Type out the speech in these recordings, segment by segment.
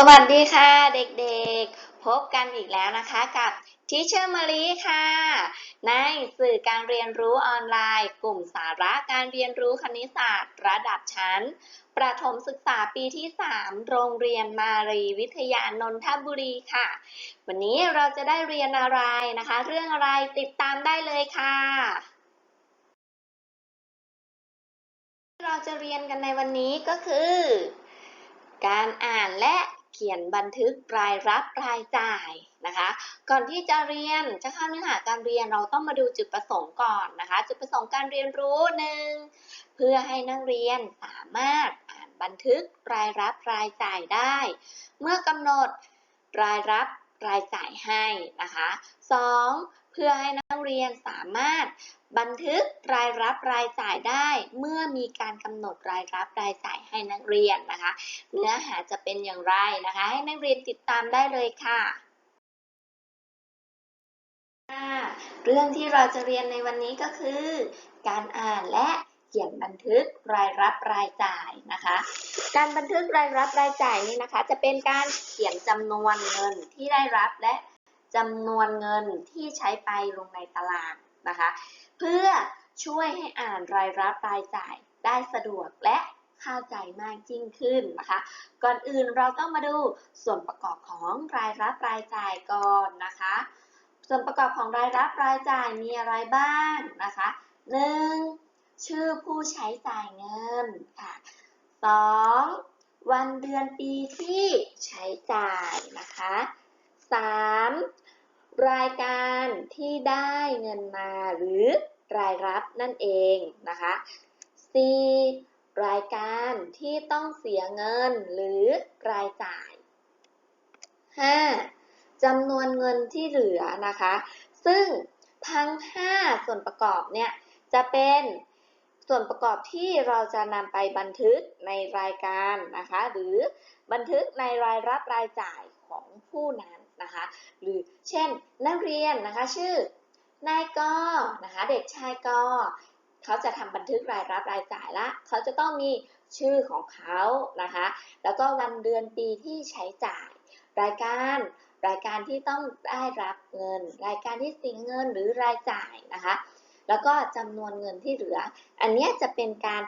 สวัสดีค่ะเด็กๆ พบกันอีกแล้วนะคะกับทิเชอร์มารีค่ะ ในสื่อการเรียนรู้ออนไลน์ กลุ่มสาระการเรียนรู้คณิตศาสตร์ ระดับชั้น ประถมศึกษาปีที่ 3 โรงเรียนมารีวิทยานนทบุรีค่ะ วันนี้เราจะได้เรียนอะไรนะคะ เรื่องอะไรติดตามได้เลยค่ะเราจะเรียนกันในวันนี้ก็คือ การอ่านและ ขียนบันทึกรายรับรายจ่ายนะคะ ก่อนที่จะเรียนจะเข้าเนื้อหาการเรียนเราต้องมาดูจุดประสงค์ก่อนนะคะ จุดประสงค์การเรียนรู้หนึ่งเพื่อให้นักเรียนสามารถอ่านบันทึกรายรับรายจ่ายได้ เมื่อกำหนดรายรับรายจ่ายให้นะคะสอง พื่อให้นักเรียนสามารถบันทึกรายรับรายจ่ายได้ เมื่อมีการกำหนดรายรับรายจ่ายให้นักเรียนนะคะ เนื้อหาจะเป็นอย่างไรนะคะ ให้นักเรียนติดตามได้เลยค่ะเรื่องที่เราจะเรียนในวันนี้ก็คือ การอ่านและเขียนบันทึกรายรับรายจ่ายนะคะ การบันทึกรายรับรายจ่ายนี้นะคะ จะเป็นการเขียนจำนวนเงินที่ได้รับและ จำนวนเงินที่ใช้ไปลงในตารางนะคะ เพื่อช่วยให้อ่านรายรับรายจ่ายได้สะดวกและเข้าใจมากยิ่งขึ้นนะคะ ก่อนอื่นเราต้องมาดูส่วนประกอบของรายรับรายจ่ายก่อนนะคะ ส่วนประกอบของรายรับรายจ่ายมีอะไรบ้างนะคะ 1. ชื่อผู้ใช้จ่ายเงินค่ะ 2. วันเดือนปีที่ใช้จ่ายนะคะ 3. รายการที่ได้เงินมาหรือรายรับนั่นเองนะคะ 4. รายการที่ต้องเสียเงินหรือรายจ่าย 5. จำนวนเงินที่เหลือนะคะ ซึ่งทั้ง 5 ส่วนประกอบเนี่ยจะเป็นส่วนประกอบที่เราจะนำไปบันทึกในรายการนะคะ หรือบันทึกในรายรับรายจ่ายของผู้นั้น นะคะ หรือเช่นนักเรียนนะคะชื่อนายกนะคะเด็กชายกเขาจะทำบันทึกรายรับรายจ่ายละ เขาจะต้องมีชื่อของเขานะคะ แล้วก็วันเดือนปีที่ใช้จ่าย รายการรายการที่ต้องได้รับเงิน รายการที่เสียเงินหรือรายจ่ายนะคะ แล้วก็จำนวนเงินที่เหลือ อันนี้จะเป็นการ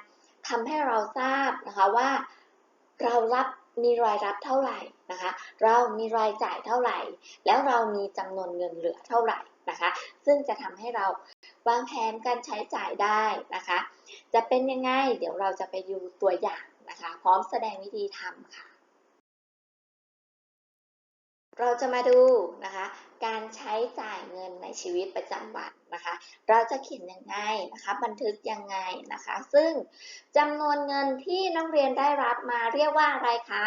ทำให้เราทราบนะคะว่า เรารับ มีรายรับเท่าไหร่นะคะ เรามีรายจ่ายเท่าไหร่ แล้วเรามีจำนวนเงินเหลือเท่าไหร่นะคะ ซึ่งจะทำให้เราวางแผนการใช้จ่ายได้นะคะ จะเป็นยังไงเดี๋ยวเราจะไปดูตัวอย่างนะคะ พร้อมแสดงวิธีทำค่ะ เราจะมาดูนะคะ การใช้จ่ายเงินในชีวิตประจำวัน นะคะ เราจะเขียนยังไงนะคะ บันทึกยังไงนะคะ ซึ่งจำนวนเงินที่นักเรียนได้รับมาเรียกว่าอะไรคะ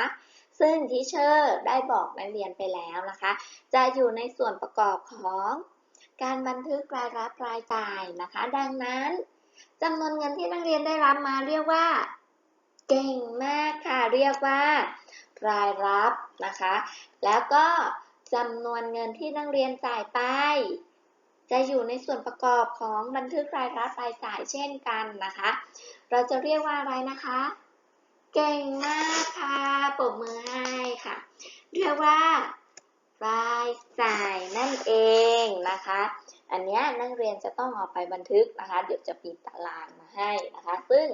ซึ่งทิเชอร์ได้บอกนักเรียนไปแล้วนะคะ จะอยู่ในส่วนประกอบของการบันทึกรายรับรายจ่ายนะคะ ดังนั้นจำนวนเงินที่นักเรียนได้รับมาเรียกว่า เก่งมากค่ะ เรียกว่า รายรับนะคะ แล้วก็จำนวนเงินที่นักเรียนจ่ายไป จะอยู่ในส่วนประกอบของบันทึกรายรับรายจ่ายเช่นกันนะคะ เราจะเรียกว่าอะไรนะคะ เก่งมากค่ะปรบมือให้ค่ะ เรียกว่ารายจ่ายนั่นเองนะคะ อันนี้นักเรียนจะต้องเอาไปบันทึกนะคะ เดี๋ยวจะมีตารางมาให้นะคะ ซึ่ง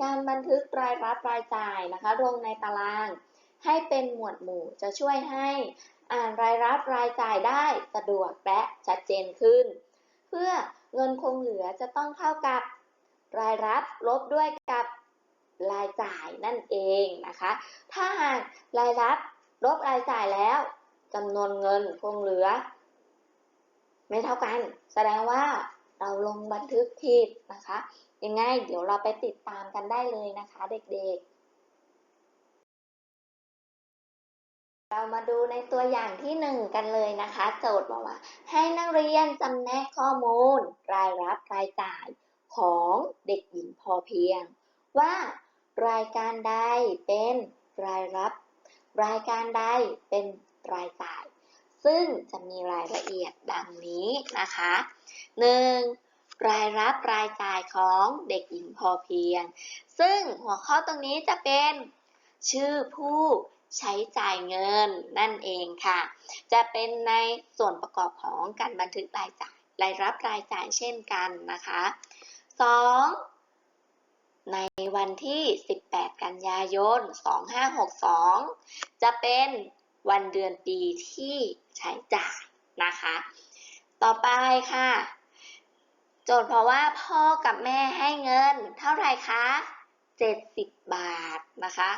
การบันทึกรายรับรายจ่ายนะคะลงในตาราง ให้เป็นหมวดหมู่จะช่วยให้อ่านรายรับรายจ่ายได้สะดวกและชัดเจนขึ้น เพื่อเงินคงเหลือจะต้องเท่ากับรายรับลบด้วยกับรายจ่ายนั่นเองนะคะ ถ้าหากรายรับลบรายจ่ายแล้วจำนวนเงินคงเหลือ ไม่เท่ากัน แสดงว่าเราลงบันทึกผิดนะคะ ยังไงเดี๋ยวเราไปติดตามกันได้เลยนะคะเด็กๆ เรามาดูในตัวอย่างที่หนึ่งกันเลยนะคะ โจทย์บอกว่า ให้นักเรียนจำแนกข้อมูล รายรับรายจ่ายของเด็กหญิงพอเพียง ว่ารายการใดเป็นรายรับ รายการใดเป็นรายจ่าย ซึ่งจะมีรายละเอียดดังนี้นะคะ 1. รายรับรายจ่ายของเด็กหญิงพอเพียง ซึ่งหัวข้อตรงนี้จะเป็นชื่อผู้ ใช้จ่ายเงินนั่นเองค่ะ จะเป็นในส่วนประกอบของการบันทึกรายจ่ายรายรับรายจ่ายเช่นกันนะคะ 2. ในวันที่ 18 กันยายน 2562 จะเป็นวันเดือนปีที่ใช้จ่ายนะคะ ต่อไปค่ะ โจทย์เพราะว่าพ่อกับแม่ให้เงินเท่าไหร่คะ 70 บาทนะคะ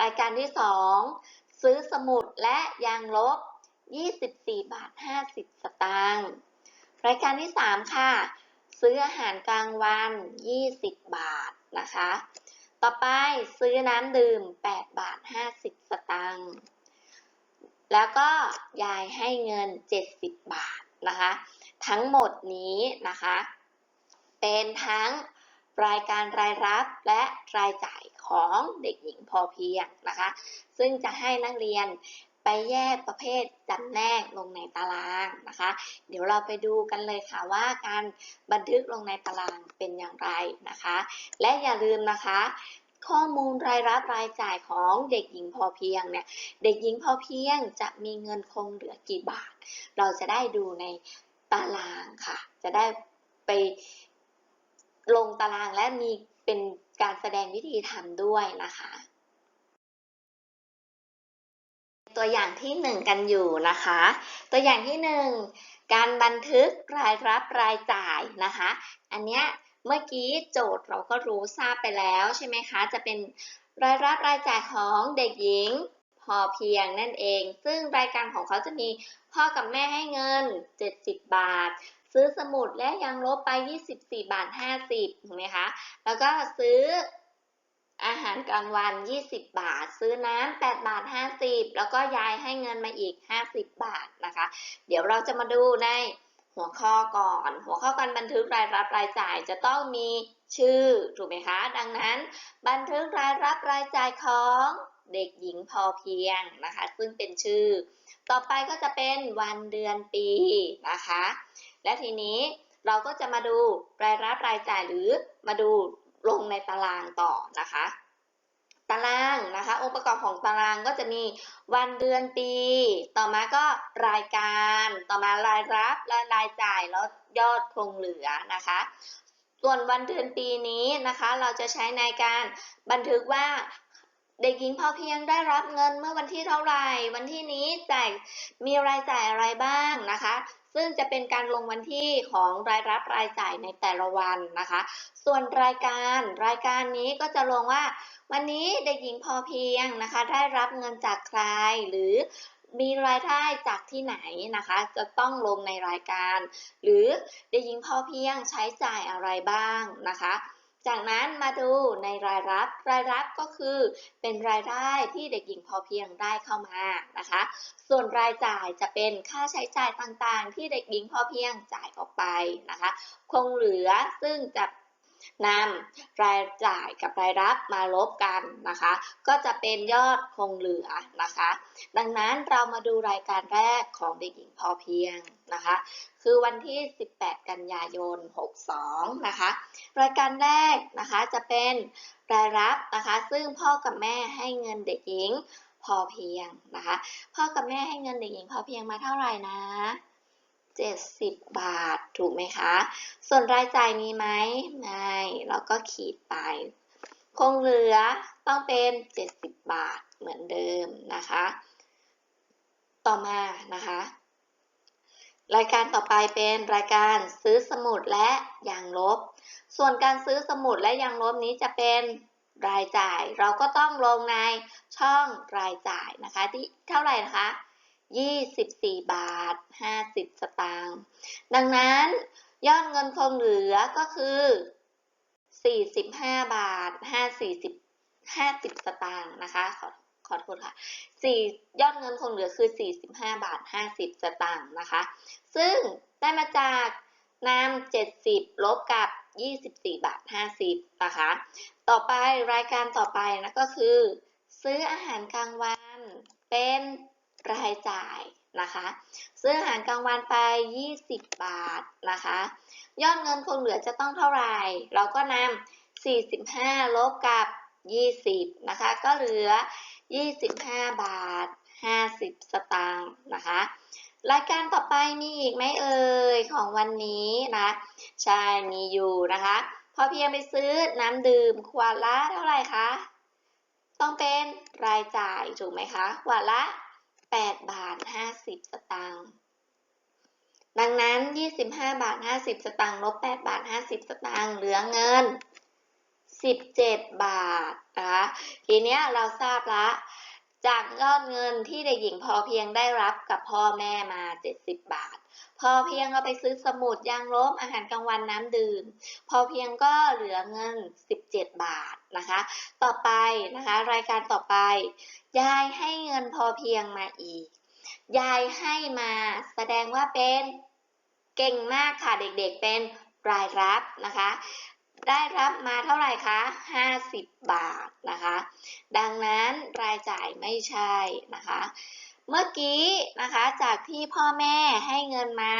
รายการที่ 2 ซื้อสมุดและยางลบ 24 บาท 50 สตางค์รายการที่ 3 ค่ะ ซื้ออาหารกลางวัน 20 บาทนะคะ ต่อไปซื้อน้ำดื่ม 8 บาท 50 สตางค์แล้วก็ยายให้เงิน 70 บาทนะคะ ทั้งหมดนี้นะคะ เป็นทั้งรายการรายรับและรายจ่าย ของเด็กหญิงพอเพียงนะคะ ซึ่งจะให้นักเรียนไปแยกประเภทจำแนกลงในตารางนะคะ เดี๋ยวเราไปดูกันเลยค่ะว่าการบันทึกลงในตารางเป็นอย่างไรนะคะ และอย่าลืมนะคะ ข้อมูลรายรับรายจ่ายของเด็กหญิงพอเพียงเนี่ยเด็กหญิงพอเพียงจะมีเงินคงเหลือกี่บาท เราจะได้ดูในตารางค่ะ จะได้ไปลงตารางและมีเป็น การแสดงวิธีทำด้วยนะคะ ตัวอย่างที่หนึ่งกันอยู่นะคะ ตัวอย่างที่หนึ่งการบันทึกรายรับรายจ่ายนะคะ อันเนี้ยเมื่อกี้โจทย์เราก็รู้ทราบไปแล้วใช่ไหมคะ จะเป็นรายรับรายจ่ายของเด็กหญิงพอเพียงนั่นเอง ซึ่งรายการของเขาจะมีพ่อกับแม่ให้เงิน 70 บาท ซื้อสมุดและยังลบไป 24 บาท 50ถูกไหมคะ แล้วก็ซื้ออาหารกลางวัน 20 บาท ซื้อน้ำ8บาท 50 แล้วก็ยายให้เงินมาอีก 50 บาทนะคะ เดี๋ยวเราจะมาดูในหัวข้อก่อน หัวข้อการบันทึกรายรับรายจ่ายจะต้องมีชื่อถูกไหมคะ ดังนั้น บันทึกรายรับรายจ่ายของเด็กหญิงพอเพียงนะคะ ซึ่งเป็นชื่อ ต่อไปก็จะเป็นวันเดือนปีนะคะ และทีนี้เราก็จะมาดูรายรับรายจ่ายหรือมาดูลงในตารางต่อนะคะ ตารางนะคะ องค์ประกอบของตารางก็จะมีวันเดือนปี ต่อมาก็รายการ ต่อมารายรับและรายจ่ายแล้วยอดคงเหลือนะคะ ส่วนวันเดือนปีนี้นะคะ เราจะใช้ในการบันทึกว่าเด็กหญิงพอเพียงได้รับเงินเมื่อวันที่เท่าไหร่ วันที่นี้จ่ายมีรายจ่ายอะไรบ้างนะคะ ซึ่งจะเป็นการลงวันที่ของรายรับรายจ่ายในแต่ละวันนะคะ ส่วนรายการรายการนี้ก็จะลงว่า วันนี้เด็กหญิงพอเพียงนะคะ ได้รับเงินจากใครหรือมีรายได้จากที่ไหนนะคะ จะต้องลงในรายการ หรือเด็กหญิงพอเพียงใช้จ่ายอะไรบ้างนะคะ จากนั้นมาดูในรายรับ รายรับก็คือเป็นรายได้ที่เด็กหญิงพอเพียงได้เข้ามานะคะ ส่วนรายจ่ายจะเป็นค่าใช้จ่ายต่างๆ ที่เด็กหญิงพอเพียงจ่ายออกไปนะคะ คงเหลือซึ่งจะ นำรายจ่ายกับรายรับมาลบกันนะคะ ก็จะเป็นยอดคงเหลือนะคะ ดังนั้นเรามาดูรายการแรกของเด็กหญิงพอเพียงนะคะ คือวันที่ 18 กันยายน 62 นะคะ รายการแรกนะคะจะเป็นรายรับนะคะ ซึ่งพ่อกับแม่ให้เงินเด็กหญิงพอเพียงนะคะ พ่อกับแม่ให้เงินเด็กหญิงพอเพียงมาเท่าไหร่นะ 70 บาท ถูกไหมคะ ส่วนรายจ่ายมีไหมไม่เราก็ขีดไป คงเหลือต้องเป็น 70 บาทเหมือนเดิมนะคะ ต่อมานะคะ รายการต่อไปเป็นรายการซื้อสมุดและยางลบ ส่วนการซื้อสมุดและยางลบนี้จะเป็นรายจ่าย เราก็ต้องลงในช่องรายจ่ายนะคะที่เท่าไหร่นะคะ 24 บาท 50 สตางค์ดังนั้นยอดเงินคงเหลือก็คือ 45 บาท 50 50 สตางค์นะคะขอขอโทษค่ะ4ยอดเงินคงเหลือคือ 45 บาท 50 สตางค์นะคะ ซึ่งได้มาจากนำ70 ลบกับ 24 บาท 50 นะคะ ต่อไปรายการต่อไปนะก็คือ ซื้ออาหารกลางวันเป็น รายจ่ายนะคะซื้ออาหารกลางวันไป 20 บาทนะคะ ยอดเงินคงเหลือจะต้องเท่าไหร่ เราก็นำ45 ลบกับ 20 นะคะ ก็เหลือ 25 บาท 50 สตางค์นะคะ รายการต่อไปมีอีกไหมเอ่ยของวันนี้นะใช่มีอยู่นะคะ พอเพียงไปซื้อน้ำดื่มขวดละเท่าไหร่คะ ต้องเป็นรายจ่ายถูกไหมคะขวดละ 8 บาท 50 สตางค์ ดังนั้น 25 บาท 50 สตางค์ลบ 8 บาท 50 สตางค์เหลือเงิน 17 บาทนะคะทีเนี้ยเราทราบละ จากยอดเงินที่เด็กหญิงพอเพียงได้รับกับพ่อแม่มา 70 บาท พอเพียงเอาไปซื้อสมุดยางลบอาหารกลางวันน้ำดื่ม พอเพียงก็เหลือเงิน 17 บาทนะคะ ต่อไปนะคะ รายการต่อไปยายให้เงินพอเพียงมาอีก ยายให้มาแสดงว่าเป็นเก่งมากค่ะเด็กๆเป็นรายรับนะคะ ได้รับมาเท่าไหร่คะ 50 บาทนะคะ ดังนั้นรายจ่ายไม่ใช่นะคะ เมื่อกี้นะคะจากที่พ่อแม่ให้เงินมา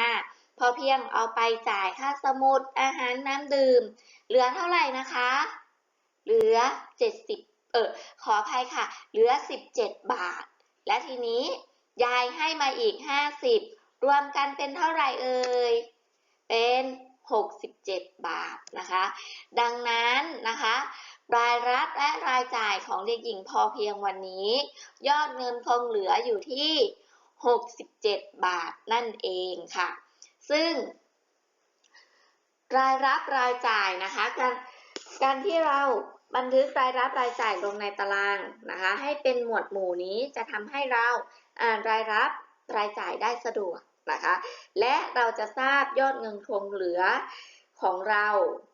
พอเพียงเอาไปจ่ายค่าสมุดอาหารน้ำดื่ม เหลือเท่าไหร่นะคะ เหลือ 70 เออขออภัยค่ะ เหลือ 17 บาท และทีนี้ ยายให้มาอีก 50 รวมกันเป็นเท่าไหร่เอ่ยเป็น 67 บาทนะคะ ดังนั้นนะคะ รายรับและรายจ่ายของเด็กหญิงพอเพียงวันนี้ ยอดเงินคงเหลืออยู่ที่ 67 บาทนั่นเองค่ะ ซึ่ง รายรับรายจ่ายนะคะการการที่เราบันทึกรายรับรายจ่ายลงในตารางนะคะ ให้เป็นหมวดหมู่นี้จะทำให้เราอ่านรายรับรายจ่ายได้สะดวกนะคะ และเราจะทราบยอดเงินคงเหลือของเรา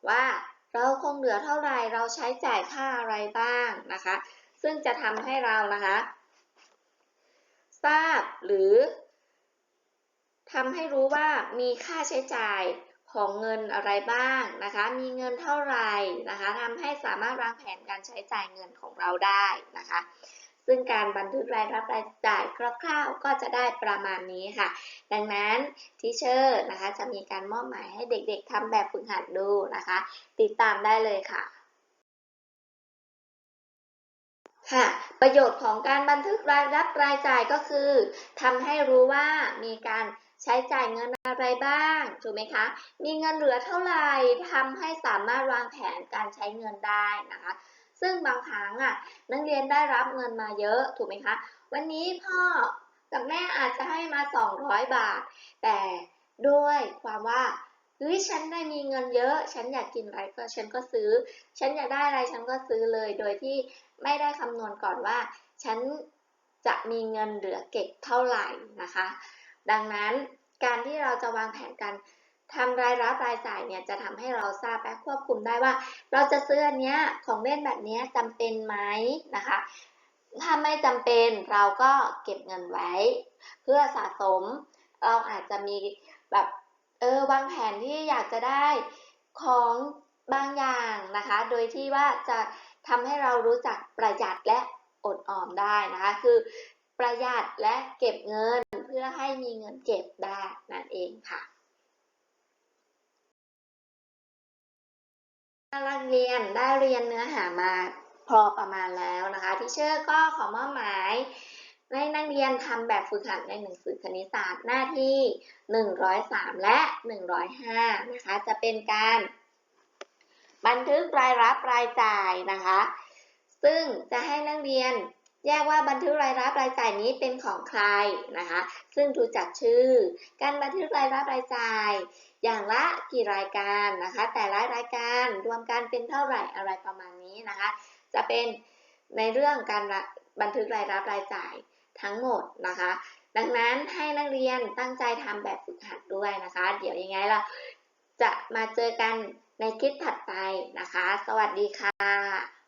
ว่า เราคงเหลือเท่าไหร่เราใช้จ่ายค่าอะไรบ้างนะคะ ซึ่งจะทำให้เรานะคะ ทราบหรือทำให้รู้ว่ามีค่าใช้จ่ายของเงินอะไรบ้างนะคะ มีเงินเท่าไหร่นะคะทำให้สามารถวางแผนการใช้จ่ายเงินของเราได้นะคะ ซึ่งการบันทึกรายรับรายจ่ายคร่าวๆ ก็จะได้ประมาณนี้ค่ะ ดังนั้นทีเชอร์นะคะจะมีการมอบหมายให้เด็กๆทำแบบฝึกหัดดูนะคะ ติดตามได้เลยค่ะค่ะประโยชน์ของการบันทึกรายรับรายจ่ายก็คือทำให้รู้ว่ามีการใช้จ่ายเงินอะไรบ้างถูกไหมคะ มีเงินเหลือเท่าไหร่ทำให้สามารถวางแผนการใช้เงินได้นะคะ ซึ่งบางครั้งอะนักเรียนได้รับเงินมาเยอะถูกไหมคะ วันนี้พ่อกับแม่อาจจะให้มา 200 บาท แต่ด้วยความว่าเฮ้ยฉันได้มีเงินเยอะ ฉันอยากกินอะไรก็ฉันก็ซื้อ ฉันอยากได้อะไรฉันก็ซื้อเลย โดยที่ไม่ได้คำนวณก่อนว่า ฉันจะมีเงินเหลือเก็บเท่าไหร่นะคะ ดังนั้นการที่เราจะวางแผนการ ทำรายรับรายจ่ายเนี่ยจะทำให้เราทราบและควบคุมได้ว่า เราจะซื้ออันเนี้ยของเล่นแบบเนี้ยจำเป็นไหมนะคะ ถ้าไม่จำเป็นเราก็เก็บเงินไว้ เพื่อสะสมเราอาจจะมีแบบเออวางแผนที่อยากจะได้ของบางอย่างนะคะ โดยที่ว่าจะทำให้เรารู้จักประหยัดและอดออมได้นะคะ คือประหยัดและเก็บเงินเพื่อให้มีเงินเก็บได้นั่นเองค่ะ นักเรียนได้เรียนเนื้อหามาพอประมาณแล้วนะคะที่เชอร์ก็ขอมอบหมายให้นักเรียนทำแบบฝึกหัดในหนังสือคณิตศาสตร์หน้าที่ 103 และ 105 นะคะ จะเป็นการ บันทึกรายรับรายจ่ายนะคะ ซึ่งจะให้นักเรียนแยกว่าบันทึกรายรับรายจ่ายนี้เป็นของใครนะคะ ซึ่งดูจากชื่อ การบันทึกรายรับรายจ่าย อย่างละกี่รายการนะคะ แต่ละรายการรวมกันเป็นเท่าไหร่อะไรประมาณนี้นะคะ จะเป็นในเรื่องการบันทึกรายรับรายจ่ายทั้งหมดนะคะ ดังนั้นให้นักเรียนตั้งใจทำแบบฝึกหัดด้วยนะคะ เดี๋ยวยังไงเราจะมาเจอกันในคลิปถัดไปนะคะ สวัสดีค่ะ